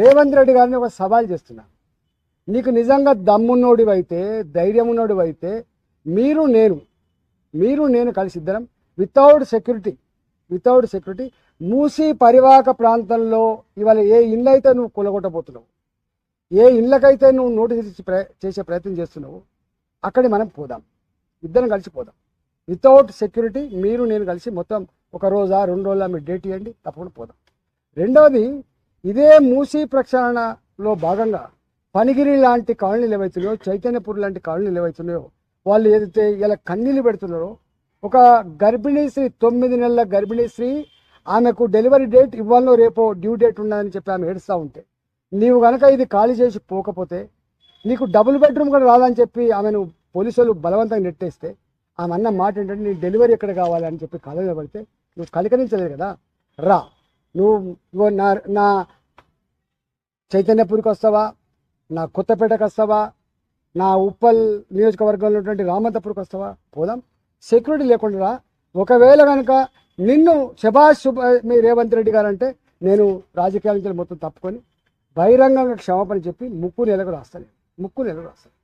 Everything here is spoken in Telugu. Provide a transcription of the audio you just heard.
రేవంత్ రెడ్డి గారిని ఒక సవాల్ చేస్తున్నా. నీకు నిజంగా దమ్మున్నోడివైతే ధైర్యం ఉన్నోడివైతే మీరు నేను మీరు నేను కలిసి ఇద్దరం without security without security Musi పరివాహక ప్రాంతంలో ఇవాళ ఏ ఇళ్ళైతే అయితే నువ్వు కొలగొట్టబోతున్నావు ఏ ఇళ్ళకైతే నువ్వు నోటీస్ ఇచ్చి చేసే ప్రయత్నం చేస్తున్నావు అక్కడి మనం పోదాం. ఇద్దరం కలిసి పోదాం. వితౌట్ సెక్యూరిటీ మీరు నేను కలిసి మొత్తం ఒక రోజా రెండు రోజుల మీరు డేట్ ఇవ్వండి తప్పకుండా పోదాం. రెండవది ఇదే మూసీ ప్రక్షాళనలో భాగంగా పనిగిరి లాంటి కాలనీలు ఏవైతున్నాయో చైతన్యపూర్ లాంటి కాలనీలు ఏవైతున్నాయో వాళ్ళు ఏదైతే ఇలా కన్నీళ్ళు పెడుతున్నారో ఒక గర్భిణీ స్త్రీ తొమ్మిది నెలల గర్భిణీ స్త్రీ ఆమెకు డెలివరీ డేట్ ఇవ్వాలో రేపో డ్యూ డేట్ ఉన్నదని చెప్పి ఆమె ఏడుస్తూ ఉంటే నీవు కనుక ఇది ఖాళీ చేసి పోకపోతే నీకు డబుల్ బెడ్రూమ్ కూడా రాదని చెప్పి ఆమెను పోలీసులు బలవంతంగా నెట్టేస్తే ఆమె అన్న మాట ఏంటంటే నీ డెలివరీ ఎక్కడ కావాలి? అని చెప్పి కాలేజీలో పడితే నువ్వు కలికరించలేదు కదా రా. నువ్వు ఇగో నా నా చైతన్యపూర్కి వస్తావా నా కొత్తపేటకు వస్తావా నా ఉప్పల్ నియోజకవర్గంలో ఉన్నటువంటి రామంతపూర్కి వస్తావా పోదాం. సెక్యూరిటీ లేకుండా ఒకవేళ కనుక నిన్ను శభాష్ శుభ మీ రేవంత్ రెడ్డి గారు అంటే నేను రాజకీయాల నుంచి మొత్తం తప్పుకొని బహిరంగంగా క్షమాపణ చెప్పి ముక్కు నెలకు రాస్తాను. ముక్కు నెలకు రాస్తాను.